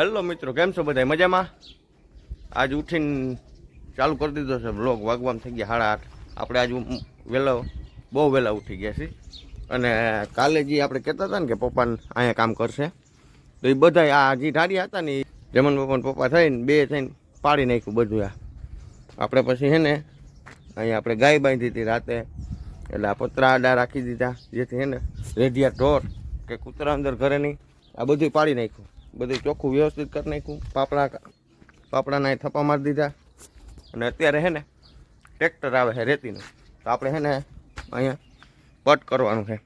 Hello મિત્રો, કેમ છો બધા મજામાં? આજ ઉઠીને ચાલુ કરી દીધો છે બ્લોગ વાગવામાં થઈ ગયા સાડા આઠ. આપણે આજ વહેલો બહુ વહેલા ઉઠી ગયા છીએ. અને કાલે જે આપણે કહેતા હતા ને કે પપ્પાને અહીંયા કામ કરશે, તો એ બધા આ જે ઢારિયા હતા ને જમન પપ્પાને પપ્પા થઈને, બે થઈને પાડી નાખ્યું બધું આ. આપણે પછી છે ને, અહીંયા આપણે ગાય બાંધી હતી રાતે. એટલે આ પતરા આડા રાખી દીધા, જેથી હે ને, રેઢિયા ઢોર કે કૂતરા અંદર ઘરે નહીં, આ બધું પાડી નાખ્યું. બધું ચોખ્ખું વ્યવસ્થિત કરી નાખ્યું. પાપડા પાપડાના એ થપ્પા મારી દીધા. અને અત્યારે છે ને, ટ્રેક્ટર આવે છે રેતીનું. તો આપણે છે ને અહીંયા પટ કરવાનું છે.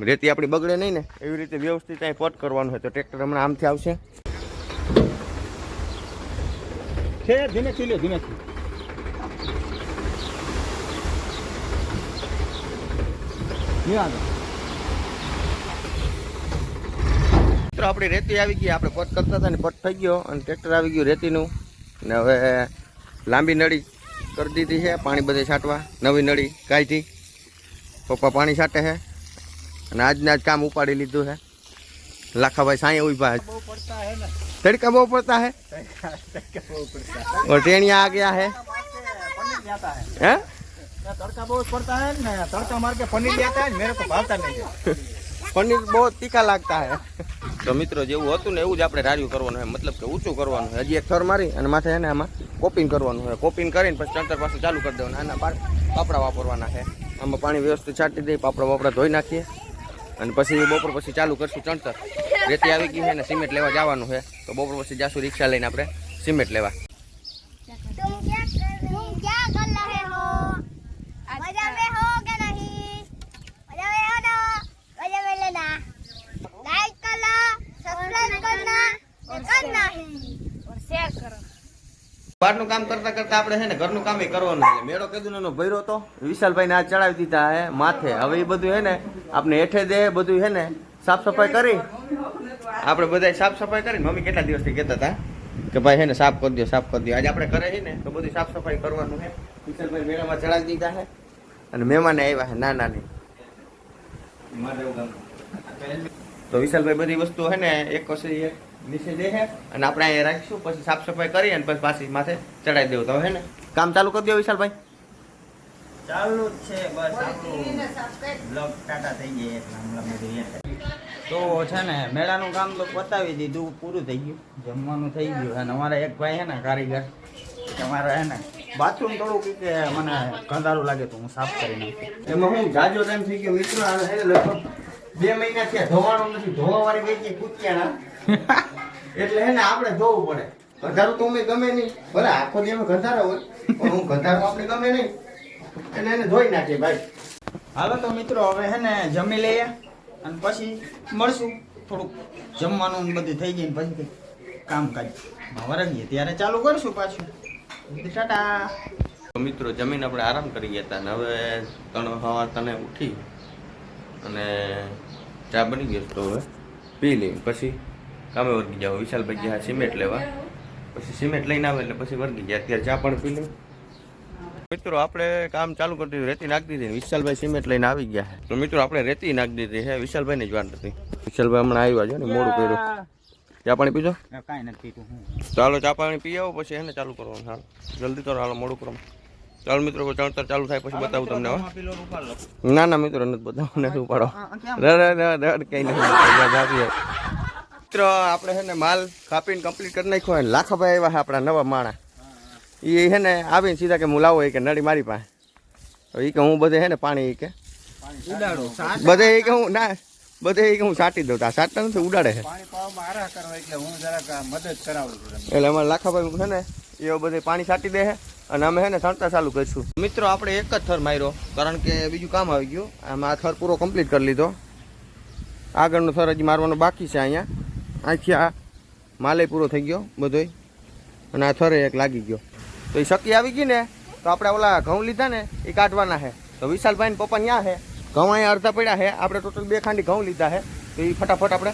રેતી આપણી બગડે નહીં ને, એવી રીતે વ્યવસ્થિત અહીં પટ કરવાનું છે. તો ટ્રેક્ટર હમણાં આમથી આવશે. છે, ધીમેથી લે ધીમેથી નહીં આગળ મિત્રો આપણી રેતી આવી ગઈ આપણે પટ કરતા હતા ને પટ થઈ ગયો અને ટ્રેક્ટર આવી ગયું રેતીનું ને હવે લાંબી નળી કરી દીધી છે પાણી બધે છાંટવા નવી નળી કાઢી પપ્પા પાણી છાંટે છે અને આજના જ કામ ઉપાડી લીધું છે લાખાભાઈ સાંઈ ઉભા છે બહુ પડતા હે ને તડકા બહુ પડતા है બહુ પડતા और टेनिया आ गया है पनीर जाता है हैं तड़का बहुत पड़ता है ना तड़का मार के पनीर जाता है मेरे को भावता नहीं है પનીર બહુ તીખા લાગતા હે તો મિત્રો જેવું હતું ને એવું જ આપણે રાડ્યું કરવાનું હોય. મતલબ કે ઊંચું કરવાનું છે હજી એક થર મારી અને માથે એને આમાં કોપિંગ કરવાનું છે કોપિંગ કરીને પછી ચણતર પાછું ચાલુ કરી દેવાનું. આના પાપડા વાપરવાના છે. આમાં પાણી વ્યવસ્થિત છાંટી દઈએ, પાપડા વાપડા ધોઈ નાખીએ. અને પછી બપોર પછી ચાલુ કરશું ચણતર રેતી આવી ગઈ છે ને સિમેન્ટ લેવા જવાનું છે. તો બપોર પછી જાશું રિક્ષા લઈને આપણે સિમેન્ટ લેવા. બહારનું કામ કરતા કરતા આપણે છે ને ઘરનું કામ કરવાનું છે. મેળો કેદુનો ભૈરો તો. વિશાલભાઈ ને આ ચડાવી દીધા હે માથે. હવે એ બધું હે ને આપણે હેઠે દે બધું હે ને સાફ સફાઈ કરી. આપણે બધા સાફ સફાઈ કરી મમ્મી કેટલા દિવસથી કહેતા હતા કે ભાઈ હે ને સાફ કરી દો સાફ કરી દો. આજે આપણે કરે છે ને તો બધી સાફ સફાઈ કરવાનું છે વિશાલભાઈ મેળામાં ચડાવી દીધા હે અને મહેમાને આવ્યા હે નાના ની તો વિશાલભાઈ બધી વસ્તુ હે ને એક પછી એક નીચે દે અને આપણે અહીંયા રાખીશું પછી સાફ સફાઈ કરી અને પછી પાછી માથે ચડાવી દેવું. તો હે ને કામ ચાલુ કરી દો વિશાલભાઈ? ચાલુ જ છે બસ આપણું બ્લોગ ટાટા થઈ ગયા તો છે. ને મેળાનું કામ તો પતાવી દીધું પૂરું થઈ ગયું જમવાનું થઈ ગયું. અને અમારા એક ભાઈ છે ને કારીગર તમારે છે ને બાથરૂમ થોડું કે કે મને કંધારું લાગે તો હું સાફ કરી નાખું. એમાં હું જાજો ટાઈમ થઈ ગયો મિત્રો હે લગભગ બે મહિના થયા ધોવાનું નથી. ધોવા વાળી ગઈ છે કૂતિયાણા. એટલે હે ને આપણે ધોવું પડે. ગંધારું તો અમે ગમે નહીં. ભલે આખો દી અમે ગંધારા હોય પણ હું ગંધારું આપણે ગમે નહીં. એટલે એને ધોઈ નાખીએ ભાઈ. હાલો તો મિત્રો હવે હે ને જમી લઈએ અને પછી મળશું. થોડુંક જમવાનું બધું થઈ ગયું ને પછી કામકાજ. વરગીએ ત્યારે ચાલુ કરશું પાછું. ટાટા. તો મિત્રો જમીન આપણે આરામ કરી ગયા હતા ને હવે ત્રણ સવાર તને ઉઠી અને ચા બની ગયો તો હવે પી લઈ પછી કામે વર્ગી જાવ વિશાલભાઈ ગયા સિમેન્ટ લેવા. પછી સિમેન્ટ લઈને આવે એટલે પછી વર્ગી ગયા. અત્યારે ચા પણ પી લઉં મિત્રો આપણે કામ ચાલુ કરી રેતી નાખી દીધી વિશાલભાઈ સિમેન્ટ લઈને આવી ગયા તો મિત્રો આપણે રેતી નાખી દીધી છે. વિશાલભાઈની જ વાત હતી. વિશાલભાઈ હમણાં આવ્યા છે ને મોડું કર્યું. ચા પાણી પીજો? કાંઈ નથી પીતું ચાલો ચા પાણી પી આવો પછી એને ચાલુ કરવાનું. હાલ જલ્દી કરો હાલો મોડું કરો. ચાલો મિત્રો ચણતર ચાલુ થાય પછી બતાવું તમને લો ના ના મિત્રો નથી બતાવું નથી ઉપાડો કઈ નથી. મિત્રો આપણે છે ને માલ કાપીને કમ્પ્લીટ કરી નાખ્યો અને લાખાભાઈ આવ્યા છે આપણા નવા માણા. એ છે ને આવીને સીધા કે હું લાવો એ કે નડી મારી પાસે. તો એ કે હું બધે છે ને પાણી કે. બધે એ કે હું ના બધે એ કે હું સાટી દઉં સાટતા નથી ઉડાડે છે એટલે અમારે લાખાભાઈ છે ને એ બધે પાણી છાંટી દે છે અને અમે છે ને છાંટતા ચાલુ કરીશું. મિત્રો આપણે એક જ થર માર્યો કારણ કે બીજું કામ આવી ગયું. આમાં આ થર પૂરો કમ્પ્લીટ કરી લીધો. આગળનો થર હજી મારવાનો બાકી છે અહીંયા. અહીંથી આ માલે પૂરો થઈ ગયો બધોય. અને આ થરે એક લાગી ગયો. તો એ શકી આવી ગઈ ને, તો આપણે ઓલા ઘઉં લીધા ને, એ કાઢવાના છે તો વિશાલભાઈ ને પપ્પા ત્યાં છે ઘઉં અહીંયા અડધા પડ્યા છે આપણે ટોટલ બે ખાંડી ઘઉં લીધા છે તો એ ફટાફટ આપણે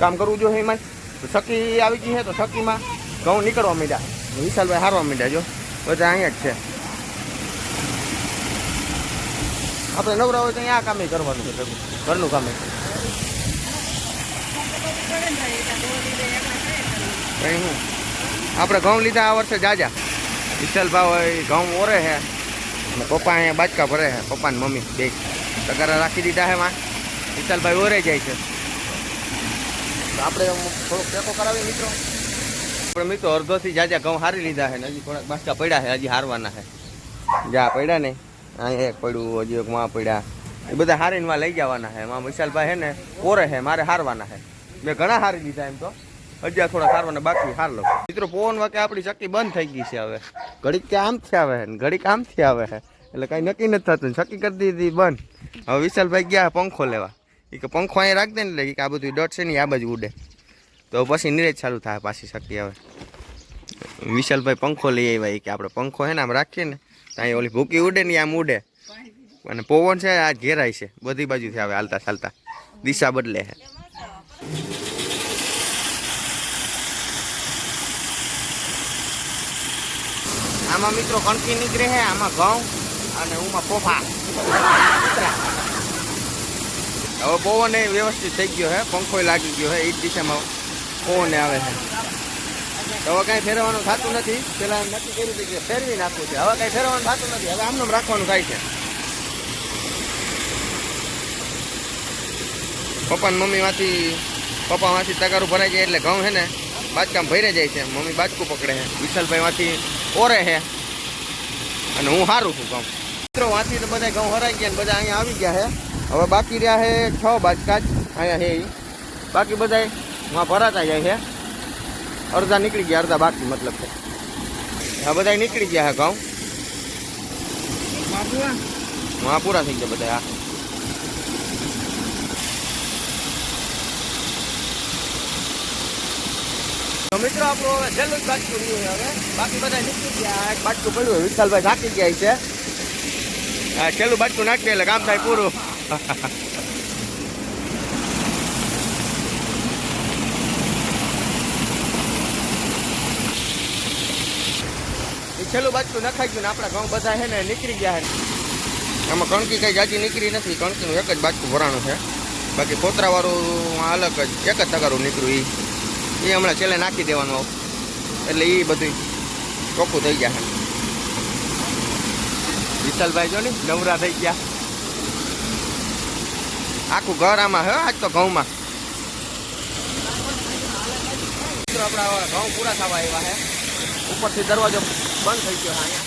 કામ કરવું જોઈએ એમાં તો સકી આવી ગઈ છે તો સકીમાં ઘઉં નીકળવા માંડ્યા. વિશાલભાઈ હારવા માંડ્યા જો. બધા અહીંયા જ છે. આપણે નવરા હોય તો અહીંયા કામે કરવાનું છે. ઘરનું કામે. કઈ હું? આપણે ઘઉં લીધા આ વર્ષે જાજા. વિશાલભાઈ હોય, ઘઉં ઓરે છે અને પપ્પા અહીંયા બાચકા ભરે છે પપ્પા ને મમ્મી બે. તગારા રાખી દીધા છે માં. વિશાલભાઈ ઓરે જાય છે. આપણે થોડોક ટેકો કરાવીએ મિત્રો. આપણે મિત્રો અડધોથી જાજા ઘઉં હારી લીધા છે ને હજી થોડાક બાચકા પડ્યા છે હજી હારવાના છે જા પડ્યા ને. અહીંયા એક પડ્યું, હજી એક માં પડ્યા. એ બધા હારીને લઈ જવાના છે એમાં વિશાલભાઈ છે ને, ઓરે છે મારે હારવાના છે મેં ઘણા હારી દીધા એમ તો. હજી થોડા હારવાના બાકી હાર લો મિત્રો, પવન વાકે આપણી ચક્કી બંધ થઈ ગઈ છે હવે. ઘડીક કે આમથી આવે છે ઘડીક આમથી આવે છે એટલે કાંઈ નક્કી નથી થતું ચક્કી કરી દીધી બંધ. હવે વિશાલભાઈ ગયા પંખો લેવા. એ કે પંખો અહીંયા રાખ દે ને એટલે આ બધું ડટ છે ને આ બાજુ ઉડે. તો પછી નિરેજ ચાલુ થાય પાછી ચક્કી હવે. વિશાલભાઈ પંખો લઈ આવ્યા કે આપણે પંખો છે ને આમ રાખીએ ને તો અહીં ઓલી ભૂકી ઉડે ને આમ ઉડે. અને પવન છે આ ઘેરાય છે. બધી બાજુથી આવે હાલતા ચાલતા. દિશા બદલે છે. આમાં મિત્રો કણકી નીકળે છે આમાં ઘઉં અને ઉમાં પોફા હવે પવન એ વ્યવસ્થિત થઈ ગયો છે પંખો લાગી ગયો છે એ જ દિશામાં પવન આવે છે. હવે કાંઈ ફેરવવાનું થતું નથી, પેલા નક્કી કર્યું હતું કે ફેરવી નાખવું છે. હવે કાંઈ ફેરવવાનું થતું નથી, હવે આમનું રાખવાનું થાય છે. પપ્પા ને મમ્મીમાંથી, પપ્પામાંથી તગારું ભરાઈ જાય એટલે ઘઉં છે ને બાજકામ ભરી જાય છે. મમ્મી બાજકું પકડે છે. વિશાલભાઈમાંથી ઓરે છે અને હું સારું છું ઘઉં મિત્રો વાંચી તો બધા ઘઉં હરાઈ ગયા ને બધા અહીંયા આવી ગયા છે હવે બાકી રહ્યા છે છ બાજકા જ અહીંયા છે ઈ. બાકી બધા માં ભરાતા જાય છે અડધા નીકળી ગયા અડધા બાકી મતલબ છે. આ બધા નીકળી ગયા છે ઘઉં. હા પૂરા થઈ ગયા બધા હા. મિત્રો આપણું હવે છેલ્લું જ બાટકું રહ્યું હવે. બાકી બધા નીકળી ગયા. એક બાટકું પડ્યું. વિશાલભાઈ થાકી ગયા છે. હા છેલ્લું બાટકું નાખીએ એટલે કામ થાય પૂરું. છેલ્લું બાજુ નખાઈ ગયું ને આપણા ઘઉં બધા છે ને નીકળી ગયા છે. આમાં કણકી કઈ જાજી નીકળી નથી, કણકીનું એક જ બાજુ ભરાણું છે. બાકી કોતરાવાળું અલગ જ, એક જ તગારું નીકળ્યું એ એ હમણાં છેલ્લે નાખી દેવાનું આવું. એટલે એ બધું ચોખ્ખું થઈ ગયા. વિશાલભાઈ જો ને, નવરા થઈ ગયા. આખું ઘર આમાં હે, આજ તો ઘઉંમાં. ઘઉં પૂરા થવા આવ્યા છે ઉપરથી દરવાજો બંધ થઈ ગયો અહીંયા.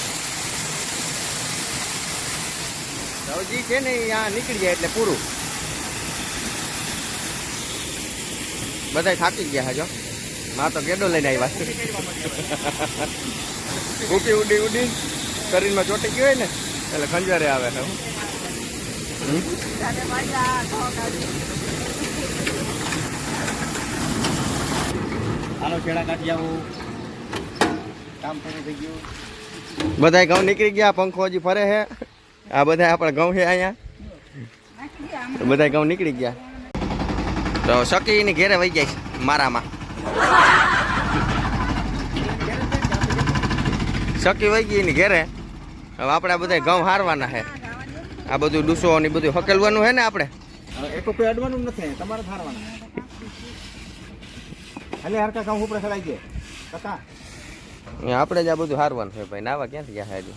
હજી છે ને અહીંયા નીકળી જાય એટલે પૂરું. બધા થાકી ગયા છે જો. માં તો કેડો લઈને આવ્યા છે. ઉડી ઉડી ઉડી શરીરમાં ચોટી ગયો હોય ને એટલે ખંજરે આવે ને હાલો છેડા કાઢી આવું. કામ પૂરું થઈ ગયું. બધા ઘઉં નીકળી ગયા પંખો હજી ફરે છે. આ બધા આપણા ઘઉં છે અહીંયા. બધા ઘઉં નીકળી ગયા. તો સકીની ઘેરે વહી જાય મારામાં. સકી વહી ગઈ એની ઘેરે? હવે આપણે આ બધા ઘઉં હારવાના છે આ બધું ડૂસો ને બધું હકેલવાનું છે ને આપણે? એક કોઈ અડવાનું નથી તમારે હારવાનું. હાલે હરકા કામ ઉપર ચડાઈ ગયા કાકા. આપણે જ આ બધું હારવાનું છે ભાઈ. નાવા ક્યાંથી ગયા હજુ?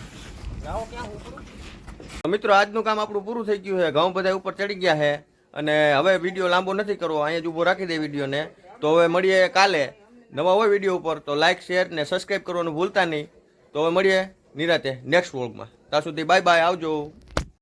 તો મિત્રો આજનું કામ આપણું પૂરું થઈ ગયું છે ઘઉં બધા ઉપર ચડી ગયા છે અને હવે વીડિયો લાંબો નથી કરવો. અહીંયા જ ઊભો રાખી દે વિડીયોને. તો હવે મળીએ કાલે નવા હોય વીડિયો ઉપર. તો લાઇક શેર ને સબસ્ક્રાઈબ કરવાનું ભૂલતા નહીં. તો હવે મળીએ નિરાતે નેક્સ્ટ વ્લોગમાં ત્યાં સુધી બાય બાય આવજો.